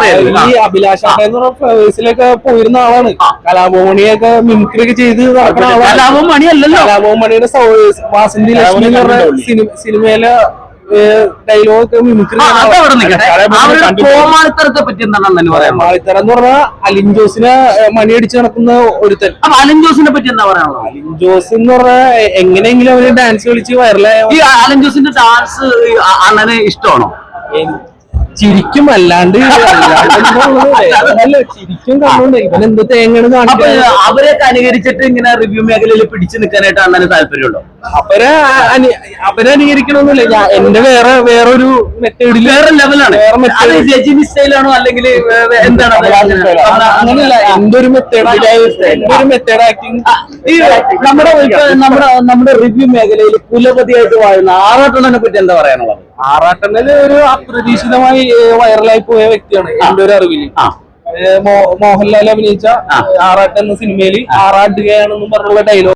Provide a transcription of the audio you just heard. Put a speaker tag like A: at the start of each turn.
A: പറയായിരുന്നു
B: ഈ അഭിലാഷ് ഫ്ലവേഴ്സിലൊക്കെ പോയിരുന്ന ആളാണ്. കലാഭവമണിയൊക്കെ മിമിക്രി ഒക്കെ ചെയ്ത് നടക്കുന്ന ആളാണ്.
A: കലാപം മണിയല്ലല്ലോ
B: കലാഭവമണിയുടെ വാസന്തി ലക്ഷ്മി എന്ന് പറഞ്ഞ സിനിമയിലെ ഡയലോഗ്
A: കോമാളിത്തരത്തെ പറ്റി എന്താണ് തന്നെ
B: എന്ന് പറഞ്ഞാൽ അലിൻ ജോസിനെ മണിയടിച്ച് നടക്കുന്ന ഒരുത്തൻ.
A: അലൻ ജോസിനെ പറ്റി എന്താ പറയാനുള്ളത്?
B: അലിൻ ജോസ് എന്ന് പറഞ്ഞാൽ എങ്ങനെയെങ്കിലും അവർ ഡാൻസ് കളിച്ച് വൈറലായ
A: ഈ അലൻ ജോസിന്റെ ഡാൻസ് അണ്ണനെ ഇഷ്ടമാണോ?
B: ചിരിക്കും അല്ലാണ്ട് ചിരിക്കും കാണുന്നുണ്ട് ഇവൻ എന്ത് തേങ്ങയാണ് കാണിക്കുന്നത്
A: അവരെയൊക്കെ അനുകരിച്ചിട്ട് ഇങ്ങനെ റിവ്യൂ മേഖലയിൽ പിടിച്ചു നിൽക്കാനായിട്ട് അണ്ണന് താല്പര്യമുണ്ടോ?
B: അവരെ അവരെ അനുകരിക്കണമെന്നില്ല ഞാൻ എന്റെ വേറെ വേറൊരു മെത്തേഡിൽ
A: വേറെ ലെവലാണ്
B: വേറെ
A: സ്റ്റൈലാണോ അല്ലെങ്കിൽ എന്താണ്?
B: അങ്ങനെയല്ല എന്റെ ഒരു മെത്തേഡ് എന്റെ ഒരു മെത്തേഡ് ആക്ടിങ്
A: നമ്മുടെ നമ്മുടെ നമ്മുടെ റിവ്യൂ മേഖലയിൽ കുലപതിയായിട്ട് വാഴുന്ന ആറാട്ടണ്ണനെ പറ്റി എന്താ പറയാനുള്ളത്?
B: ആറാട്ടണ്ണന് ഒരു അപ്രതീക്ഷിതമായി വൈറലായി പോയ വ്യക്തിയാണ്. എന്റെ ഒരു അറിവിൽ. മോഹൻലാൽ അഭിനയിച്ച ആറാട്ട് എന്ന സിനിമയിൽ ആറാട്ടുകയാണെന്നും പറഞ്ഞുള്ള ഡയലോഗ്